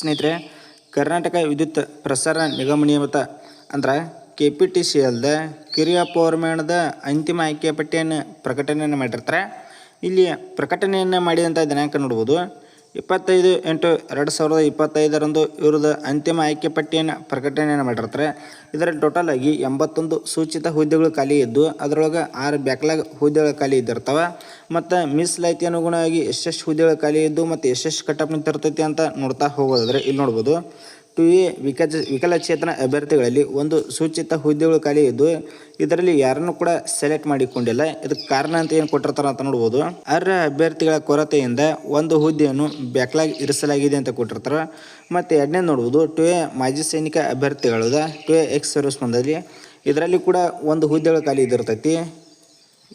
ಸ್ನೇಹಿತರೆ, ಕರ್ನಾಟಕ ವಿದ್ಯುತ್ ಪ್ರಸಾರ ನಿಗಮ ನಿಯಮಿತ ಅಂದ್ರೆ ಕೆ ಪಿ ಟಿ ಸಿ ಅಲ್ದ ಕಿರಿಯ ಪೌರ್ಮೇಣದ ಅಂತಿಮ ಆಯ್ಕೆ ಪಟ್ಟಿಯನ್ನು ಪ್ರಕಟಣೆಯನ್ನು ಮಾಡಿರ್ತಾರೆ. ಇಲ್ಲಿ ಪ್ರಕಟಣೆಯನ್ನು ಮಾಡಿದಂಥ ದಿನಾಂಕ ನೋಡ್ಬೋದು. ಇಪ್ಪತ್ತೈದು ಎಂಟು ಎರಡು ಸಾವಿರದ ಇಪ್ಪತ್ತೈದರಂದು ಇವ್ರದ್ದು ಅಂತಿಮ ಆಯ್ಕೆ ಪಟ್ಟಿಯನ್ನು ಪ್ರಕಟಣೆಯನ್ನು ಮಾಡಿರ್ತಾರೆ. ಇದರಲ್ಲಿ ಟೋಟಲ್ ಆಗಿ ಎಂಬತ್ತೊಂದು ಸೂಚಿತ ಹುದ್ದೆಗಳು ಖಾಲಿ ಇದ್ದು, ಅದರೊಳಗೆ ಆರು ಬ್ಯಾಕ್ಲಾಗ್ ಹುದ್ದೆಗಳು ಖಾಲಿ ಇದ್ದಿರ್ತವೆ. ಮತ್ತು ಮೀಸಲಾತಿ ಅನುಗುಣವಾಗಿ ಎಷ್ಟೆಷ್ಟು ಹುದ್ದೆಗಳು ಖಾಲಿ ಇದ್ದು, ಮತ್ತು ಎಷ್ಟೆಷ್ಟು ಕಟ್ಟಪ್ ನಿಂತಿರ್ತೈತಿ ಅಂತ ನೋಡ್ತಾ ಹೋಗೋದಾದ್ರೆ ಇಲ್ಲಿ ನೋಡ್ಬೋದು. ಟು ಎ ವಿಕಚ ವಿಕಲಚೇತನ ಅಭ್ಯರ್ಥಿಗಳಲ್ಲಿ ಒಂದು ಸೂಚಿತ ಹುದ್ದೆಗಳು ಖಾಲಿ ಇದ್ದು, ಇದರಲ್ಲಿ ಯಾರನ್ನು ಕೂಡ ಸೆಲೆಕ್ಟ್ ಮಾಡಿಕೊಂಡಿಲ್ಲ. ಇದಕ್ಕೆ ಕಾರಣ ಅಂತ ಏನು ಕೊಟ್ಟಿರ್ತಾರ ಅಂತ ನೋಡ್ಬೋದು. ಅರ್ಹ ಅಭ್ಯರ್ಥಿಗಳ ಕೊರತೆಯಿಂದ ಒಂದು ಹುದ್ದೆಯನ್ನು ಬ್ಯಾಕ್ಲಾಗ್ ಇರಿಸಲಾಗಿದೆ ಅಂತ ಕೊಟ್ಟಿರ್ತಾರೆ. ಮತ್ತು ಎರಡನೇ ನೋಡ್ಬೋದು ಟು ಎ ಮಾಜಿ ಸೈನಿಕ ಅಭ್ಯರ್ಥಿಗಳದ ಟು ಎ ಎಕ್ಸ್ ಸರ್ವಿಸ್ ಬಂದಲ್ಲಿ ಇದರಲ್ಲಿ ಕೂಡ ಒಂದು ಹುದ್ದೆಗಳು ಖಾಲಿ ಇದ್ದಿರ್ತೈತಿ.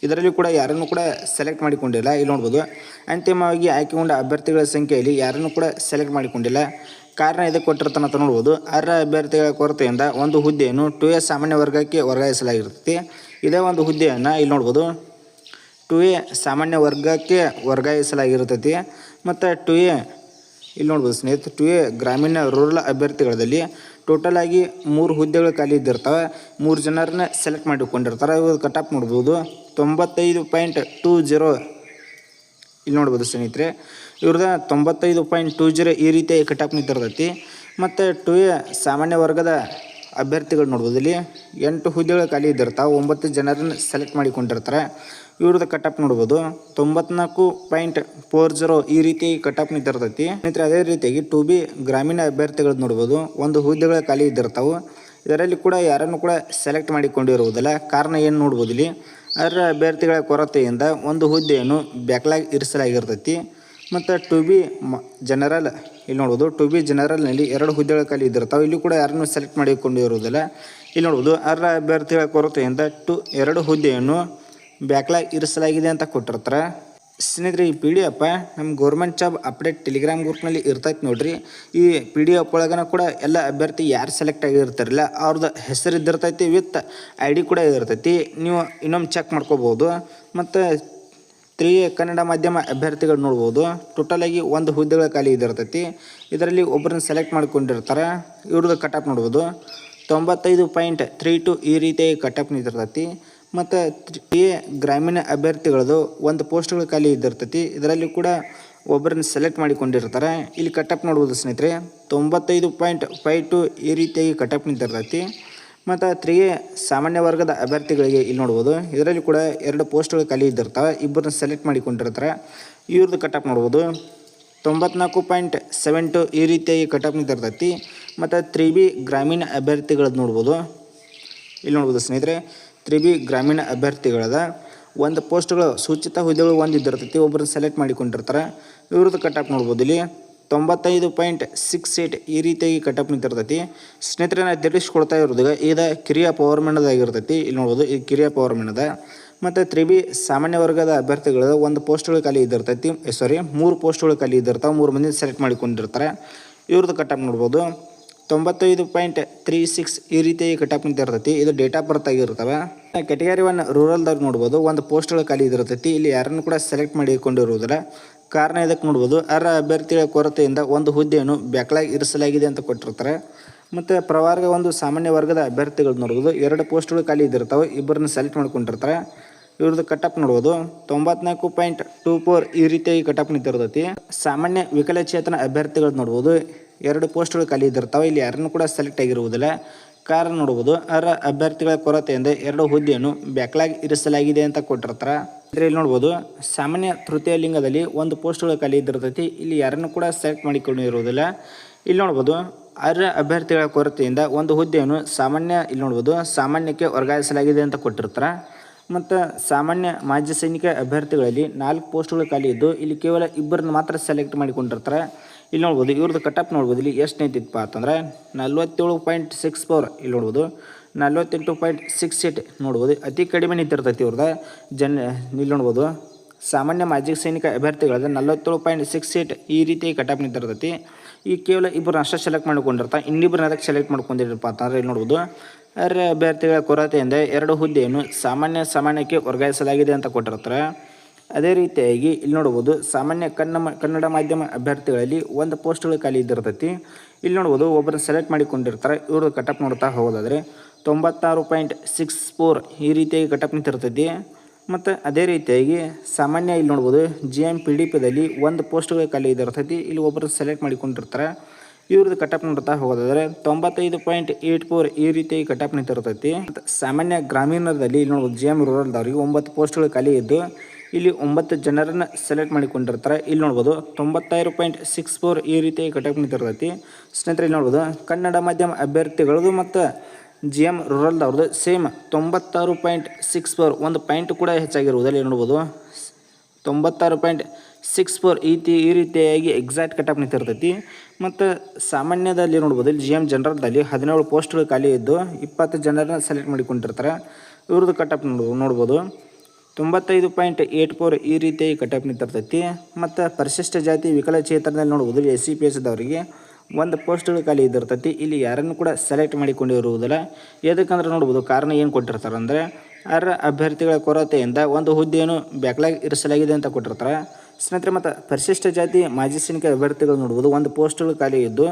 ಇದರಲ್ಲಿ ಕೂಡ ಯಾರನ್ನು ಕೂಡ ಸೆಲೆಕ್ಟ್ ಮಾಡಿಕೊಂಡಿಲ್ಲ. ಇಲ್ಲಿ ನೋಡ್ಬೋದು, ಅಂತಿಮವಾಗಿ ಆಯ್ಕೆಗೊಂಡ ಅಭ್ಯರ್ಥಿಗಳ ಸಂಖ್ಯೆಯಲ್ಲಿ ಯಾರನ್ನು ಕೂಡ ಸೆಲೆಕ್ಟ್ ಮಾಡಿಕೊಂಡಿಲ್ಲ. ಕಾರಣ ಇದಕ್ಕೆ ಕೊಟ್ಟಿರ್ತಾನೆ ಅಂತ ನೋಡ್ಬೋದು. ಅರ್ಹ ಅಭ್ಯರ್ಥಿಗಳ ಕೊರತೆಯಿಂದ ಒಂದು ಹುದ್ದೆಯನ್ನು ಟು ಎ ಸಾಮಾನ್ಯ ವರ್ಗಕ್ಕೆ ವರ್ಗಾಯಿಸಲಾಗಿರುತ್ತೆ. ಇದೇ ಒಂದು ಹುದ್ದೆಯನ್ನು ಇಲ್ಲಿ ನೋಡ್ಬೋದು. ಟು ಎ ಸಾಮಾನ್ಯ ವರ್ಗಕ್ಕೆ ವರ್ಗಾಯಿಸಲಾಗಿರ್ತೈತಿ. ಮತ್ತು ಟು ಎ ಇಲ್ಲಿ ನೋಡ್ಬೋದು ಸ್ನೇಹಿತರೆ ಟು ಎ ಗ್ರಾಮೀಣ ರೂರಲ್ ಅಭ್ಯರ್ಥಿಗಳಲ್ಲಿ ಟೋಟಲ್ ಆಗಿ ಮೂರು ಹುದ್ದೆಗಳು ಖಾಲಿ ಇದ್ದಿರ್ತವೆ. ಮೂರು ಜನರನ್ನ ಸೆಲೆಕ್ಟ್ ಮಾಡಿಕೊಂಡಿರ್ತಾರೆ. ಇವಾಗ ಕಟಾಪ್ ನೋಡ್ಬೋದು. ತೊಂಬತ್ತೈದು ಪಾಯಿಂಟ್ ಟೂ ಜೀರೋ ಇಲ್ಲಿ ನೋಡ್ಬೋದು ಸ್ನೇಹಿತರೆ. ಇವ್ರದ್ದು ತೊಂಬತ್ತೈದು ಪಾಯಿಂಟ್ ಟೂ ಜೀರೋ ಈ ರೀತಿ ಕಟಾಪ್ ನಿಂತಿರ್ತೈತಿ ಮತ್ತು ಟು ಎ ಸಾಮಾನ್ಯ ವರ್ಗದ ಅಭ್ಯರ್ಥಿಗಳು ನೋಡ್ಬೋದು ಇಲ್ಲಿ. ಎಂಟು ಹುದ್ದೆಗಳು ಖಾಲಿ ಇದ್ದಿರ್ತಾವೆ, ಒಂಬತ್ತು ಜನರನ್ನು ಸೆಲೆಕ್ಟ್ ಮಾಡಿಕೊಂಡಿರ್ತಾರೆ. ಇವ್ರದ್ದು ಕಟಪ್ ನೋಡ್ಬೋದು. ತೊಂಬತ್ನಾಲ್ಕು ಪಾಯಿಂಟ್ ಫೋರ್ ಜೀರೋ ಈ ರೀತಿ ಕಟಪ್ ನಿಂತಿರ್ತೈತಿ ಸ್ನೇಹಿತರೆ, ಅದೇ ರೀತಿಯಾಗಿ ಟು ಬಿ ಗ್ರಾಮೀಣ ಅಭ್ಯರ್ಥಿಗಳು ನೋಡ್ಬೋದು. ಒಂದು ಹುದ್ದೆಗಳು ಖಾಲಿ ಇದ್ದಿರ್ತಾವೆ. ಇದರಲ್ಲಿ ಕೂಡ ಯಾರನ್ನು ಕೂಡ ಸೆಲೆಕ್ಟ್ ಮಾಡಿಕೊಂಡಿರುವುದಿಲ್ಲ. ಕಾರಣ ಏನು ನೋಡ್ಬೋದು ಇಲ್ಲಿ. ಅದರ ಅಭ್ಯರ್ಥಿಗಳ ಕೊರತೆಯಿಂದ ಒಂದು ಹುದ್ದೆಯನ್ನು ಬ್ಯಾಕ್ಲಾಗ್ ಇರಿಸಲಾಗಿರ್ತೈತಿ. ಮತ್ತು ಟು ಬಿ ಮ ಜನರಲ್ ಇಲ್ಲಿ ನೋಡ್ಬೋದು ಟು ಬಿ ಜನರಲ್ನಲ್ಲಿ ಎರಡು ಹುದ್ದೆಗಳು ಖಾಲಿ ಇದ್ದಿರ್ತಾವೆ ಇಲ್ಲಿ ಕೂಡ ಯಾರನ್ನು ಸೆಲೆಕ್ಟ್ ಮಾಡಿಕೊಂಡಿರುವುದಿಲ್ಲ ಇಲ್ಲಿ ನೋಡ್ಬೋದು, ಅರ್ಹ ಅಭ್ಯರ್ಥಿಗಳ ಕೊರತೆಯಿಂದ ಟು, ಎರಡು ಹುದ್ದೆಯನ್ನು ಬ್ಯಾಕ್ಲಾಗ್ ಇರಿಸಲಾಗಿದೆ ಅಂತ ಕೊಟ್ಟಿರ್ತಾರೆ ಸ್ನೇಹಿತರೆ, ಈ ಪಿ ಡಿ ಎಫ್ ನಮ್ಮ ಗೌರ್ಮೆಂಟ್ ಜಾಬ್ ಅಪ್ಡೇಟ್ ಟೆಲಿಗ್ರಾಮ್ ಗ್ರೂಪ್ನಲ್ಲಿ ಇರ್ತೈತೆ ನೋಡ್ರಿ. ಈ ಪಿ ಡಿ ಎಫ್ ಒಳಗನ ಕೂಡ ಎಲ್ಲ ಅಭ್ಯರ್ಥಿ ಯಾರು ಸೆಲೆಕ್ಟ್ ಆಗಿರ್ತಾರಲ್ಲ ಅವ್ರದ್ದು ಹೆಸರು ಇದ್ದಿರ್ತೈತಿ ವಿತ್ ಐ ಡಿ ಕೂಡ ಇರ್ತೈತಿ ನೀವು ಇನ್ನೊಮ್ಮೆ ಚೆಕ್ ಮಾಡ್ಕೋಬೋದು. ಮತ್ತು ತ್ರೀ ಕನ್ನಡ ಮಾಧ್ಯಮ ಅಭ್ಯರ್ಥಿಗಳು ನೋಡ್ಬೋದು. ಟೋಟಲಾಗಿ ಒಂದು ಹುದ್ದೆಗಳ ಖಾಲಿ ಇದಿರ್ತೈತಿ. ಇದರಲ್ಲಿ ಒಬ್ಬರನ್ನ ಸೆಲೆಕ್ಟ್ ಮಾಡ್ಕೊಂಡಿರ್ತಾರೆ. ಇವ್ರದ್ದು ಕಟಪ್ ನೋಡ್ಬೋದು. ತೊಂಬತ್ತೈದು ಪಾಯಿಂಟ್ ತ್ರೀ ಟು ಈ ರೀತಿಯಾಗಿ ಕಟಪ್ ನಿಂತಿರ್ತೈತಿ. ಮತ್ತು ತ್ರೀ ಗ್ರಾಮೀಣ ಅಭ್ಯರ್ಥಿಗಳದು ಒಂದು ಪೋಸ್ಟ್ಗಳ ಖಾಲಿ ಇದ್ದಿರ್ತೈತಿ ಇದರಲ್ಲಿ ಕೂಡ ಒಬ್ಬರನ್ನ ಸೆಲೆಕ್ಟ್ ಮಾಡಿಕೊಂಡಿರ್ತಾರೆ. ಇಲ್ಲಿ ಕಟಪ್ ನೋಡ್ಬೋದು ಸ್ನೇಹಿತರೆ. ತೊಂಬತ್ತೈದು ಪಾಯಿಂಟ್ ಫೈ ಟು ಈ ರೀತಿಯಾಗಿ ಕಟಪ್ ನಿಂತಿರ್ತೈತಿ. ಮತ್ತು ತ್ರೀ ಸಾಮಾನ್ಯ ವರ್ಗದ ಅಭ್ಯರ್ಥಿಗಳಿಗೆ ಇಲ್ಲಿ ನೋಡ್ಬೋದು. ಇದರಲ್ಲಿ ಕೂಡ ಎರಡು ಪೋಸ್ಟ್ಗಳು ಖಾಲಿ ಇದ್ದಿರ್ತವೆ. ಇಬ್ಬರನ್ನ ಸೆಲೆಕ್ಟ್ ಮಾಡಿಕೊಂಡಿರ್ತಾರೆ. ಇವ್ರದ್ದು ಕಟಪ್ ನೋಡ್ಬೋದು. ತೊಂಬತ್ನಾಲ್ಕು ಪಾಯಿಂಟ್ ಸೆವೆನ್ ಟು ಈ ರೀತಿಯಾಗಿ ಕಟಪ್ ನಿಂತಿರ್ತೈತಿ. ಮತ್ತು ತ್ರೀ ಬಿ ಗ್ರಾಮೀಣ ಅಭ್ಯರ್ಥಿಗಳದ್ದು ನೋಡ್ಬೋದು. ಇಲ್ಲಿ ನೋಡ್ಬೋದು ಸ್ನೇಹಿತರೆ ತ್ರೀ ಬಿ ಗ್ರಾಮೀಣ ಅಭ್ಯರ್ಥಿಗಳದ ಒಂದು ಪೋಸ್ಟ್ಗಳು ಸೂಚಿತ ಹುದ್ದೆಗಳು ಒಂದು ಇದ್ದಿರ್ತೈತಿ ಒಬ್ಬರನ್ನ ಸೆಲೆಕ್ಟ್ ಮಾಡಿಕೊಂಡಿರ್ತಾರೆ ಇವ್ರದ್ದು ಕಟಪ್ ನೋಡ್ಬೋದು ಇಲ್ಲಿ. ತೊಂಬತ್ತೈದು ಪಾಯಿಂಟ್ ಸಿಕ್ಸ್ ಏಯ್ಟ್ ಈ ರೀತಿಯಾಗಿ ಕಟಪ್ ನಿಂತಿರ್ತೈತಿ. ಸ್ನೇಹಿತರೆ ನಾನು ತಿಳಿಸ್ಕೊಡ್ತಾ ಇರೋದಾಗ ಇದು ಕಿರಿಯ ಪವರ್ಮೆಂಟ್ದಾಗಿರ್ತೈತಿ ಇಲ್ಲಿ ನೋಡ್ಬೋದು, ಈ ಕಿರಿಯ ಪವರ್ಮೆಂಟ್ದ ಮತ್ತು ತ್ರಿ ಬಿ ಸಾಮಾನ್ಯ ವರ್ಗದ ಅಭ್ಯರ್ಥಿಗಳ ಒಂದು ಪೋಸ್ಟ್ಗಳು ಖಾಲಿ ಇದ್ದಿರ್ತೈತಿ. ಸಾರಿ ಮೂರು ಪೋಸ್ಟ್ಗಳು ಖಾಲಿ ಇದ್ದಿರ್ತಾವೆ. ಮೂರು ಮಂದಿ ಸೆಲೆಕ್ಟ್ ಮಾಡಿಕೊಂಡಿರ್ತಾರೆ. ಇವ್ರದ್ದು ಕಟಪ್ ನೋಡ್ಬೋದು. ತೊಂಬತ್ತೈದು ಪಾಯಿಂಟ್ ತ್ರೀ ಸಿಕ್ಸ್ ಈ ರೀತಿಯಾಗಿ ಕಟಪ್ ನಿಂತಿರ್ತೈತಿ. ಇದು ಡೇಟ್ ಆಫ್ ಬರ್ತ್ ಆಗಿರ್ತವೆ. ಕೆಟಗರಿ ಒನ್ ರೂರಲ್ದಾಗ ನೋಡ್ಬೋದು, ಒಂದು ಪೋಸ್ಟ್ಗಳು ಖಾಲಿ ಇದಿರ್ತೈತಿ ಇಲ್ಲಿ ಯಾರನ್ನು ಕೂಡ ಸೆಲೆಕ್ಟ್ ಮಾಡಿಕೊಂಡಿರುವುದಿಲ್ಲ. ಕಾರಣ ಇದಕ್ಕೆ ನೋಡ್ಬೋದು. ಅರ್ಹ ಅಭ್ಯರ್ಥಿಗಳ ಕೊರತೆಯಿಂದ ಒಂದು ಹುದ್ದೆಯನ್ನು ಬ್ಯಾಕ್ಲಾಗ್ ಇರಿಸಲಾಗಿದೆ ಅಂತ ಕೊಟ್ಟಿರ್ತಾರೆ. ಮತ್ತು ಪ್ರವಾರ್ಗ ಒಂದು ಸಾಮಾನ್ಯ ವರ್ಗದ ಅಭ್ಯರ್ಥಿಗಳು ನೋಡ್ಬೋದು. ಎರಡು ಪೋಸ್ಟ್ಗಳು ಖಾಲಿ ಇದ್ದಿರ್ತಾವೆ, ಇಬ್ಬರನ್ನ ಸೆಲೆಕ್ಟ್ ಮಾಡ್ಕೊಂಡಿರ್ತಾರೆ. ಇವ್ರದ್ದು ಕಟಪ್ ನೋಡ್ಬೋದು. ತೊಂಬತ್ನಾಲ್ಕು ಪಾಯಿಂಟ್ ಟೂ ಫೋರ್ ಈ ರೀತಿಯಾಗಿ ಕಟಪ್ ನಿಂತಿರ್ತೈತಿ. ಸಾಮಾನ್ಯ ವಿಕಲಚೇತನ ಅಭ್ಯರ್ಥಿಗಳು ನೋಡ್ಬೋದು. ಎರಡು ಪೋಸ್ಟ್ಗಳು ಖಾಲಿ ಇದ್ದಿರ್ತಾವೆ, ಇಲ್ಲಿ ಯಾರನ್ನು ಕೂಡ ಸೆಲೆಕ್ಟ್ ಆಗಿರುವುದಿಲ್ಲ. ಕಾರಣ ನೋಡಬಹುದು ಅದರ ಅಭ್ಯರ್ಥಿಗಳ ಕೊರತೆಯಿಂದ ಎರಡು ಹುದ್ದೆಯನ್ನು ಬ್ಯಾಕ್ಲಾಗ್ ಇರಿಸಲಾಗಿದೆ ಅಂತ ಕೊಟ್ಟಿರ್ತಾರೆ. ಅಂದರೆ ಇಲ್ಲಿ ನೋಡ್ಬೋದು, ಸಾಮಾನ್ಯ ತೃತೀಯ ಲಿಂಗದಲ್ಲಿ ಒಂದು ಪೋಸ್ಟ್ಗಳು ಖಾಲಿ ಇದ್ದಿರ್ತೈತಿ. ಇಲ್ಲಿ ಯಾರನ್ನು ಕೂಡ ಸೆಲೆಕ್ಟ್ ಮಾಡಿಕೊಂಡಿರುವುದಿಲ್ಲ. ಇಲ್ಲಿ ನೋಡ್ಬೋದು ಅರ್ಹ ಅಭ್ಯರ್ಥಿಗಳ ಕೊರತೆಯಿಂದ ಒಂದು ಹುದ್ದೆಯನ್ನು ಸಾಮಾನ್ಯ, ಇಲ್ಲಿ ನೋಡ್ಬೋದು, ಸಾಮಾನ್ಯಕ್ಕೆ ವರ್ಗಾಯಿಸಲಾಗಿದೆ ಅಂತ ಕೊಟ್ಟಿರ್ತಾರೆ. ಮತ್ತು ಸಾಮಾನ್ಯ ಮಾಜಿ ಸೈನಿಕ ಅಭ್ಯರ್ಥಿಗಳಲ್ಲಿ ನಾಲ್ಕು ಪೋಸ್ಟ್ಗಳು ಖಾಲಿ ಇದ್ದು, ಇಲ್ಲಿ ಕೇವಲ ಇಬ್ಬರನ್ನು ಮಾತ್ರ ಸೆಲೆಕ್ಟ್ ಮಾಡಿಕೊಂಡಿರ್ತಾರೆ. ಇಲ್ಲಿ ನೋಡ್ಬೋದು, ಇವ್ರದ್ದು ಕಟಪ್ ನೋಡ್ಬೋದು, ಇಲ್ಲಿ ಎಷ್ಟು ನಿಂತಿತ್ತಪ್ಪ ಅಂತಂದ್ರೆ ನಲ್ವತ್ತೇಳು ಪಾಯಿಂಟ್ ಸಿಕ್ಸ್ ಫೋರ್ ಇಲ್ಲಿ ನೋಡ್ಬೋದು. ನಲ್ವತ್ತೆಂಟು ಪಾಯಿಂಟ್ ಸಿಕ್ಸ್ ಏಟ್ ನೋಡ್ಬೋದು. ಅತಿ ಕಡಿಮೆ ನಿಂತಿರ್ತೈತಿ ಇವ್ರದ್ದು. ಜನ, ಇಲ್ಲಿ ನೋಡ್ಬೋದು, ಸಾಮಾನ್ಯ ಮಾಜಿ ಸೈನಿಕ ಅಭ್ಯರ್ಥಿಗಳಾದ ನಲ್ವತ್ತೇಳು ಪಾಯಿಂಟ್ ಸಿಕ್ಸ್ ಏಟ್ ಈ ರೀತಿ ಕಟಪ್ ನಿಂತಿರ್ತೈತಿ. ಈ ಕೇವಲ ಇಬ್ಬರು ಅಷ್ಟೇ ಸೆಲೆಕ್ಟ್ ಮಾಡ್ಕೊಂಡಿರ್ತಾರೆ ಇನ್ನಿಬ್ಬರನ್ನ ಅದಕ್ಕೆ ಸೆಲೆಕ್ಟ್ ಮಾಡ್ಕೊಂಡಿರಪ್ಪ ಅಂತಂದ್ರೆ ಇಲ್ಲಿ ನೋಡ್ಬೋದು. ಅರ್ಹ ಅಭ್ಯರ್ಥಿಗಳ ಕೊರತೆಯಿಂದ ಎರಡು ಹುದ್ದೆಯನ್ನು ಸಾಮಾನ್ಯ, ಸಾಮಾನ್ಯಕ್ಕೆ ವರ್ಗಾಯಿಸಲಾಗಿದೆ ಅಂತ ಕೊಟ್ಟಿರ್ತಾರೆ. ಅದೇ ರೀತಿಯಾಗಿ ಇಲ್ಲಿ ನೋಡ್ಬೋದು ಸಾಮಾನ್ಯ ಕನ್ನ ಕನ್ನಡ ಮಾಧ್ಯಮ ಅಭ್ಯರ್ಥಿಗಳಲ್ಲಿ ಒಂದು ಪೋಸ್ಟ್ಗಳು ಖಾಲಿ ಇದ್ದಿರ್ತೈತಿ. ಇಲ್ಲಿ ನೋಡ್ಬೋದು ಒಬ್ಬರನ್ನ ಸೆಲೆಕ್ಟ್ ಮಾಡಿಕೊಂಡಿರ್ತಾರೆ. ಇವರು ಕಟಪ್ ನೋಡ್ತಾ ಹೋಗೋದಾದರೆ ತೊಂಬತ್ತಾರು ಪಾಯಿಂಟ್ ಸಿಕ್ಸ್ ಫೋರ್ ಈ ರೀತಿಯಾಗಿ ಕಟಪ್ ನಿಂತಿರ್ತೈತಿ. ಮತ್ತು ಅದೇ ರೀತಿಯಾಗಿ ಸಾಮಾನ್ಯ ಇಲ್ಲಿ ನೋಡ್ಬೋದು ಜಿ ಎಂ ಪಿ ಡಿ ಪಿದಲ್ಲಿ ಒಂದು ಪೋಸ್ಟ್ಗಳು ಖಾಲಿ ಇದ್ದಿರ್ತೈತಿ. ಇಲ್ಲಿ ಒಬ್ಬರು ಸೆಲೆಕ್ಟ್ ಮಾಡಿಕೊಂಡಿರ್ತಾರೆ. ಇವ್ರದ್ದು ಕಟಪ್ ನೋಡ್ತಾ ಹೋಗೋದಾದ್ರೆ ತೊಂಬತ್ತೈದು ಪಾಯಿಂಟ್ ಏಯ್ಟ್ ಫೋರ್ ಈ ರೀತಿಯಾಗಿ ಕಟಪ್ ನಿಂತಿರ್ತೈತಿ. ಮತ್ತು ಸಾಮಾನ್ಯ ಗ್ರಾಮೀಣದಲ್ಲಿ ಇಲ್ಲಿ ನೋಡ್ಬೋದು ಜಿ ಎಂ ರೂರಲ್ದವ್ರಿಗೆ ಒಂಬತ್ತು ಪೋಸ್ಟ್ಗಳು ಖಾಲಿ ಇದ್ದು ಇಲ್ಲಿ ಒಂಬತ್ತು ಜನರನ್ನು ಸೆಲೆಕ್ಟ್ ಮಾಡಿಕೊಂಡಿರ್ತಾರೆ. ಇಲ್ಲಿ ನೋಡ್ಬೋದು ತೊಂಬತ್ತಾರು ಪಾಯಿಂಟ್ ಸಿಕ್ಸ್ ಫೋರ್ ಈ ರೀತಿ ಘಟಕ ನಿಂತಿರ್ತೈತಿ. ಸ್ನೇಹಿತರೆ, ಇಲ್ಲಿ ನೋಡ್ಬೋದು ಕನ್ನಡ ಮಾಧ್ಯಮ ಅಭ್ಯರ್ಥಿಗಳದು ಮತ್ತು ಜಿ ಎಂ ರೂರಲ್ದವ್ರದ್ದು ಸೇಮ್ ತೊಂಬತ್ತಾರು ಪಾಯಿಂಟ್ ಸಿಕ್ಸ್ ಫೋರ್ ಒಂದು ಪಾಯಿಂಟ್ ಕೂಡ ಹೆಚ್ಚಾಗಿರುವುದಲ್ಲಿ ನೋಡ್ಬೋದು ತೊಂಬತ್ತಾರು ಪಾಯಿಂಟ್ ಸಿಕ್ಸ್ ಫೋರ್ ಈ ಈ ರೀತಿಯಾಗಿ ಎಕ್ಸಾಕ್ಟ್ ಕಟಪ್ ನಿಂತಿರ್ತೈತಿ. ಮತ್ತು ಸಾಮಾನ್ಯದಲ್ಲಿ ನೋಡ್ಬೋದು ಇಲ್ಲಿ ಜಿ ಎಂ ಜನರಲ್ದಲ್ಲಿ ಹದಿನೇಳು ಪೋಸ್ಟ್ಗಳು ಖಾಲಿ ಇದ್ದು ಇಪ್ಪತ್ತು ಜನರನ್ನ ಸೆಲೆಕ್ಟ್ ಮಾಡಿಕೊಂಡಿರ್ತಾರೆ. ಇವ್ರದ್ದು ಕಟಪ್ ನೋಡ್ ನೋಡ್ಬೋದು. ತೊಂಬತ್ತೈದು ಪಾಯಿಂಟ್ ಏಯ್ಟ್ ಫೋರ್ ಈ ರೀತಿಯಾಗಿ ಕಟಪ್ ನಿಂತಿರ್ತೈತಿ ಮತ್ತು ಪರಿಶಿಷ್ಟ ಜಾತಿ ವಿಕಲಚೇತನದಲ್ಲಿ ನೋಡ್ಬೋದು ಎಸ್ ಸಿ ಪಿ ಎಸ್ದವರಿಗೆ ಒಂದು ಪೋಸ್ಟ್ಗಳು ಖಾಲಿ ಇದ್ದಿರ್ತೈತಿ. ಇಲ್ಲಿ ಯಾರನ್ನು ಕೂಡ ಸೆಲೆಕ್ಟ್ ಮಾಡಿಕೊಂಡಿರುವುದಿಲ್ಲ. ಎದಕ್ಕಂದ್ರೆ ನೋಡ್ಬೋದು ಕಾರಣ ಏನು ಕೊಟ್ಟಿರ್ತಾರೆ ಅಂದರೆ ಅರ್ಹ ಅಭ್ಯರ್ಥಿಗಳ ಕೊರತೆಯಿಂದ ಒಂದು ಹುದ್ದೆಯನ್ನು ಬ್ಯಾಕ್ಲಾಗ್ ಇರಿಸಲಾಗಿದೆ ಅಂತ ಕೊಟ್ಟಿರ್ತಾರೆ. ಸ್ನೇಹಿತರೆ, ಮತ್ತು ಪರಿಶಿಷ್ಟ ಜಾತಿ ಮಾಜಿ ಸೈನಿಕ ಅಭ್ಯರ್ಥಿಗಳು ನೋಡ್ಬೋದು ಒಂದು ಪೋಸ್ಟ್ಗಳು ಖಾಲಿ ಇದ್ದು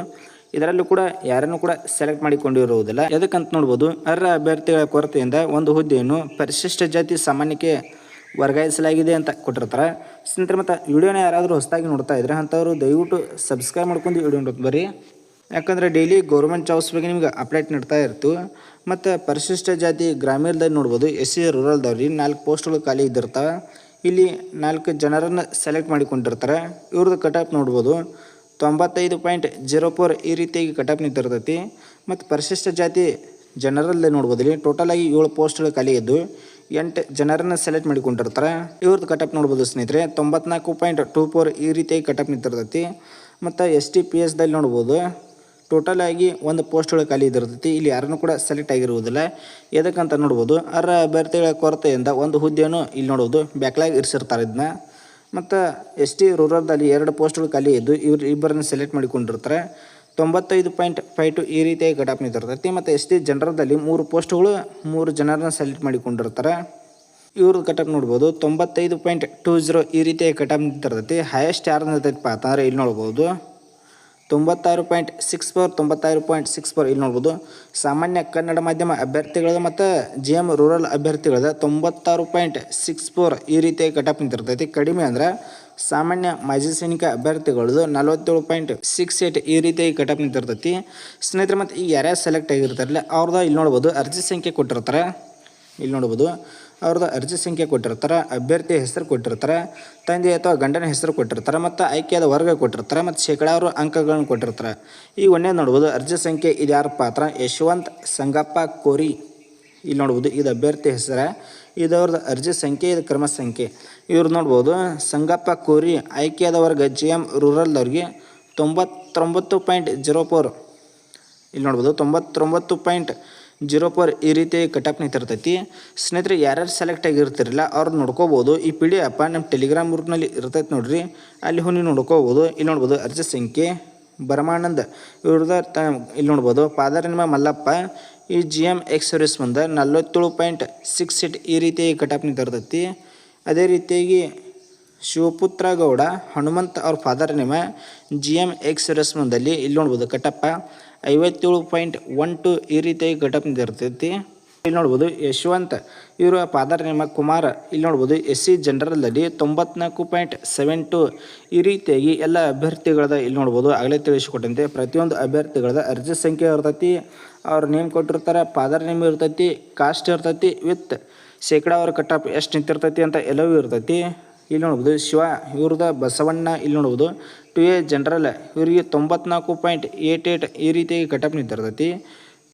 ಇದರಲ್ಲೂ ಕೂಡ ಯಾರನ್ನು ಕೂಡ ಸೆಲೆಕ್ಟ್ ಮಾಡಿಕೊಂಡಿರುವುದಿಲ್ಲ. ಎದಕ್ಕಂತ ನೋಡ್ಬೋದು, ಅರ್ಹ ಅಭ್ಯರ್ಥಿಗಳ ಕೊರತೆಯಿಂದ ಒಂದು ಹುದ್ದೆಯನ್ನು ಪರಿಶಿಷ್ಟ ಜಾತಿ ಸಾಮಾನ್ಯಕ್ಕೆ ವರ್ಗಾಯಿಸಲಾಗಿದೆ ಅಂತ ಕೊಟ್ಟಿರ್ತಾರೆ. ಸ್ನೇಹಿತರೆ, ಮತ್ತೆ ವಿಡಿಯೋನ ಯಾರಾದರೂ ಹೊಸದಾಗಿ ನೋಡ್ತಾ ಇದ್ರೆ ಅಂಥವ್ರು ದಯವಿಟ್ಟು ಸಬ್ಸ್ಕ್ರೈಬ್ ಮಾಡ್ಕೊಂಡು ವಿಡಿಯೋ ನೋಡ್ತಾ ಬರ್ರಿ. ಯಾಕಂದರೆ ಡೈಲಿ ಗೌರ್ಮೆಂಟ್ ಜಾಬ್ಸ್ ಬಗ್ಗೆ ನಿಮ್ಗೆ ಅಪ್ಡೇಟ್ ನೀಡ್ತಾ ಇರ್ತು. ಮತ್ತು ಪರಿಶಿಷ್ಟ ಜಾತಿ ಗ್ರಾಮೀಣದಲ್ಲಿ ನೋಡ್ಬೋದು ಎಸ್ ಸಿ ರೂರಲ್ದವ್ರಿ ನಾಲ್ಕು ಪೋಸ್ಟ್ಗಳು ಖಾಲಿ ಇದ್ದಿರ್ತಾವೆ. ಇಲ್ಲಿ ನಾಲ್ಕು ಜನರನ್ನು ಸೆಲೆಕ್ಟ್ ಮಾಡಿಕೊಂಡಿರ್ತಾರೆ. ಇವ್ರದ್ದು ಕಟಪ್ ನೋಡ್ಬೋದು. ತೊಂಬತ್ತೈದು ಪಾಯಿಂಟ್ ಜೀರೋ ಫೋರ್ ಈ ರೀತಿಯಾಗಿ ಕಟಪ್ ನಿಂತಿರ್ತೈತಿ ಮತ್ತು ಪರಿಶಿಷ್ಟ ಜಾತಿ ಜನರಲ್ಲೇ ನೋಡ್ಬೋದು ಇಲ್ಲಿ ಟೋಟಲಾಗಿ ಏಳು ಪೋಸ್ಟ್ಗಳು ಖಾಲಿ ಇದ್ದು ಎಂಟು ಜನರನ್ನು ಸೆಲೆಕ್ಟ್ ಮಾಡಿಕೊಂಡಿರ್ತಾರೆ. ಇವ್ರದ್ದು ಕಟಪ್ ನೋಡ್ಬೋದು ಸ್ನೇಹಿತರೆ, ತೊಂಬತ್ನಾಲ್ಕು ಪಾಯಿಂಟ್ ಟೂ ಫೋರ್ ಈ ರೀತಿಯಾಗಿ ಕಟಪ್ ನಿಂತಿರ್ತೈತಿ ಮತ್ತು ಎಸ್ ಟಿ, ಪಿ ಎಸ್ದಲ್ಲಿ ನೋಡ್ಬೋದು ಟೋಟಲ್ ಆಗಿ ಒಂದು ಪೋಸ್ಟ್ಗಳು ಖಾಲಿ ಇದ್ದಿರ್ತೈತಿ. ಇಲ್ಲಿ ಯಾರನ್ನು ಕೂಡ ಸೆಲೆಕ್ಟ್ ಆಗಿರುವುದಿಲ್ಲ. ಎದಕ್ಕಂತ ನೋಡ್ಬೋದು, ಅರ್ಹ ಅಭ್ಯರ್ಥಿಗಳ ಕೊರತೆಯಿಂದ ಒಂದು ಹುದ್ದೆಯನ್ನು ಇಲ್ಲಿ ನೋಡ್ಬೋದು, ಬ್ಯಾಕ್ಲಾಗ್ ಇರಿಸಿರ್ತಾರೆ ಇದನ್ನ ಮತ್ತು ಎಸ್ ಟಿ ರೂರಲ್ದಲ್ಲಿ ಎರಡು ಪೋಸ್ಟ್ಗಳು ಖಾಲಿ ಇದ್ದು ಇವ್ರು ಇಬ್ಬರನ್ನ ಸೆಲೆಕ್ಟ್ ಮಾಡಿಕೊಂಡಿರ್ತಾರೆ. ತೊಂಬತ್ತೈದು ಪಾಯಿಂಟ್ ಫೈ ಟು ಈ ರೀತಿಯಾಗಿ ಕಟಾಪ್ ನಿಂತಿರ್ತೈತಿ ಮತ್ತು ಎಸ್ ಟಿ ಜನರಲ್ದಲ್ಲಿ ಮೂರು ಪೋಸ್ಟ್ಗಳು ಮೂರು ಜನರನ್ನ ಸೆಲೆಕ್ಟ್ ಮಾಡಿಕೊಂಡಿರ್ತಾರೆ. ಇವ್ರದ್ದು ಕಟಪ್ ನೋಡ್ಬೋದು. ತೊಂಬತ್ತೈದು ಪಾಯಿಂಟ್ ಟೂ ಜೀರೋ ಈ ರೀತಿಯಾಗಿ ಕಟಪ್ ನಿಂತಿರ್ತೈತಿ ಹೈಯೆಸ್ಟ್ ಯಾರು ನಿಂತೈತಿಪ್ಪ ಅಂತಂದರೆ ಇಲ್ಲಿ ನೋಡ್ಬೋದು. ತೊಂಬತ್ತಾರು ಪಾಯಿಂಟ್ ಸಿಕ್ಸ್ ಫೋರ್ ತೊಂಬತ್ತಾರು ಪಾಯಿಂಟ್ ಸಿಕ್ಸ್ ಫೋರ್ ಇಲ್ಲಿ ನೋಡ್ಬೋದು. ಸಾಮಾನ್ಯ ಕನ್ನಡ ಮಾಧ್ಯಮ ಅಭ್ಯರ್ಥಿಗಳದ ಮತ್ತು ಜಿ ಎಂ ರೂರಲ್ ಅಭ್ಯರ್ಥಿಗಳದ ತೊಂಬತ್ತಾರು ಪಾಯಿಂಟ್ ಸಿಕ್ಸ್ ಫೋರ್ ಈ ರೀತಿಯಾಗಿ ಕಟಪ್ ನಿಂತಿರ್ತೈತಿ. ಕಡಿಮೆ ಅಂದ್ರೆ ಸಾಮಾನ್ಯ ಮಾಜಿ ಸೈನಿಕ ಅಭ್ಯರ್ಥಿಗಳದು ನಲವತ್ತೇಳು ಪಾಯಿಂಟ್ ಸಿಕ್ಸ್ ಏಟ್ ಈ ರೀತಿಯಾಗಿ ಕಟಪ್ ನಿಂತಿರ್ತೈತಿ. ಸ್ನೇಹಿತರೆ, ಮತ್ತು ಈಗ ಯಾರ್ಯಾರು ಸೆಲೆಕ್ಟ್ ಆಗಿರ್ತಾರಲ್ಲ, ಅವ್ರದ್ದು ಇಲ್ಲಿ ನೋಡ್ಬೋದು. ಅರ್ಜಿ ಸಂಖ್ಯೆ ಕೊಟ್ಟಿರ್ತಾರೆ. ಇಲ್ಲಿ ನೋಡ್ಬೋದು. ಅವ್ರದ್ದು ಅರ್ಜಿ ಸಂಖ್ಯೆ ಕೊಟ್ಟಿರ್ತಾರೆ ಅಭ್ಯರ್ಥಿ ಹೆಸರು ಕೊಟ್ಟಿರ್ತಾರೆ, ತಂದೆ ಅಥವಾ ಗಂಡನ ಹೆಸರು ಕೊಟ್ಟಿರ್ತಾರೆ ಮತ್ತು ಆಯ್ಕೆಯಾದ ವರ್ಗ ಕೊಟ್ಟಿರ್ತಾರೆ ಮತ್ತು ಶೇಕಡಾವಾರು ಅಂಕಗಳನ್ನು ಕೊಟ್ಟಿರ್ತಾರೆ. ಈ ಒಂದೇ ನೋಡ್ಬೋದು. ಅರ್ಜಿ ಸಂಖ್ಯೆ ಇದು ಯಾರ ಪಾತ್ರ? ಯಶವಂತ್ ಸಂಗಪ್ಪ ಕೋರಿ. ಇಲ್ಲಿ ನೋಡ್ಬೋದು, ಇದು ಅಭ್ಯರ್ಥಿ ಹೆಸರ. ಇದು ಅವ್ರದ್ದು ಅರ್ಜಿ ಸಂಖ್ಯೆ, ಇದು ಕ್ರಮ ಸಂಖ್ಯೆ. ಇವ್ರು ನೋಡ್ಬೋದು, ಸಂಗಪ್ಪ ಕೋರಿ ಆಯ್ಕೆಯಾದ ವರ್ಗ ಜಿ ಎಂ ರೂರಲ್ದವ್ರಿಗೆ ತೊಂಬತ್ತೊಂಬತ್ತು ಪಾಯಿಂಟ್ ಜೀರೋ ಫೋರ್. ಇಲ್ಲಿ ನೋಡ್ಬೋದು, ತೊಂಬತ್ತೊಂಬತ್ತು ಪಾಯಿಂಟ್ ಜೀರೋ ಫೋರ್ ಈ ರೀತಿ ಕಟಪ್ ನಿಂತಿರ್ತೈತಿ ಸ್ನೇಹಿತರೆ, ಯಾರ್ಯಾರು ಸೆಲೆಕ್ಟ್ ಆಗಿರ್ತಿರಲ್ಲ ಅವ್ರು ನೋಡ್ಕೋಬೋದು. ಈ ಪಿ ಡಿ ಎಫ್ ನಮ್ಮ ಟೆಲಿಗ್ರಾಮ್ ಗ್ರೂಪ್ನಲ್ಲಿ ಇರ್ತೈತೆ ನೋಡ್ರಿ. ಅಲ್ಲಿ ಹೋಗಿ ನೀವು ನೋಡ್ಕೋಬೋದು. ಇಲ್ಲಿ ನೋಡ್ಬೋದು ಅರ್ಜಿ ಸಂಖ್ಯೆ, ಬರಮಾನಂದ್ ಇವ್ರದ ಇಲ್ಲಿ ನೋಡ್ಬೋದು. ಪಾದರಿನ್ಮ ಮಲ್ಲಪ್ಪ, ಈ ಜಿ ಎಂ ಎಕ್ಸ್ ಸರ್ವಿಸ್ ಬಂದ ನಲ್ವತ್ತೇಳು ಪಾಯಿಂಟ್ ಸಿಕ್ಸ್ ಸೀಟ್ ಈ ರೀತಿ ಕಟಪ್ ನಿಂತಿರ್ತೈತಿ ಅದೇ ರೀತಿಯಾಗಿ ಶಿವಪುತ್ರ ಗೌಡ, ಹನುಮಂತ್ ಅವ್ರ father name G M X ರೆಸ್ಮಂದಲ್ಲಿ ಇಲ್ಲಿ ನೋಡ್ಬೋದು ಕಟಪ್ಪ. ಐವತ್ತೇಳು ಪಾಯಿಂಟ್ ಒನ್ ಟು ಈ ರೀತಿಯಾಗಿ ಘಟನೆ ಇರ್ತೈತಿ ಇಲ್ಲಿ ನೋಡ್ಬೋದು ಯಶವಂತ್, ಇವರ ಫಾದರ್ ನೇಮ ಕುಮಾರ್, ಇಲ್ಲಿ ನೋಡ್ಬೋದು ಎಸ್ ಸಿ ಜನರಲ್ದಲ್ಲಿ ತೊಂಬತ್ನಾಲ್ಕು ಪಾಯಿಂಟ್ ಸೆವೆನ್ ಟು ಈ ರೀತಿಯಾಗಿ ಎಲ್ಲ ಅಭ್ಯರ್ಥಿಗಳದ ಇಲ್ಲಿ ನೋಡ್ಬೋದು ಆಗಲೇ ತಿಳಿಸಿಕೊಟ್ಟಂತೆ ಪ್ರತಿಯೊಂದು ಅಭ್ಯರ್ಥಿಗಳದ ಅರ್ಜಿ ಸಂಖ್ಯೆ ಇರ್ತೈತಿ, ಅವ್ರ ನೇಮ್ ಕೊಟ್ಟಿರ್ತಾರೆ ಫಾದರ್ ನೇಮ್ ಇರ್ತೈತಿ ಕಾಸ್ಟ್ ಇರ್ತೈತಿ ವಿತ್ ಶೇಕಡಾವಾರು ಕಟ್ಟಪ್ ಎಷ್ಟು ನಿಂತಿರ್ತೈತಿ ಅಂತ ಎಲ್ಲವೂ ಇರ್ತೈತಿ. ಇಲ್ಲಿ ನೋಡ್ಬೋದು ಶಿವ ಇವ್ರದ ಬಸವಣ್ಣ ಇಲ್ಲಿ ನೋಡ್ಬೋದು. ಟು ಎ ಜನರಲ್ ಇವರಿಗೆ ತೊಂಬತ್ನಾಲ್ಕು ಪಾಯಿಂಟ್ ಏಟ್ ಏಟ್ ಈ ರೀತಿಯಾಗಿ ಕಟಪ್ ನಿಂತಿರ್ತೈತಿ.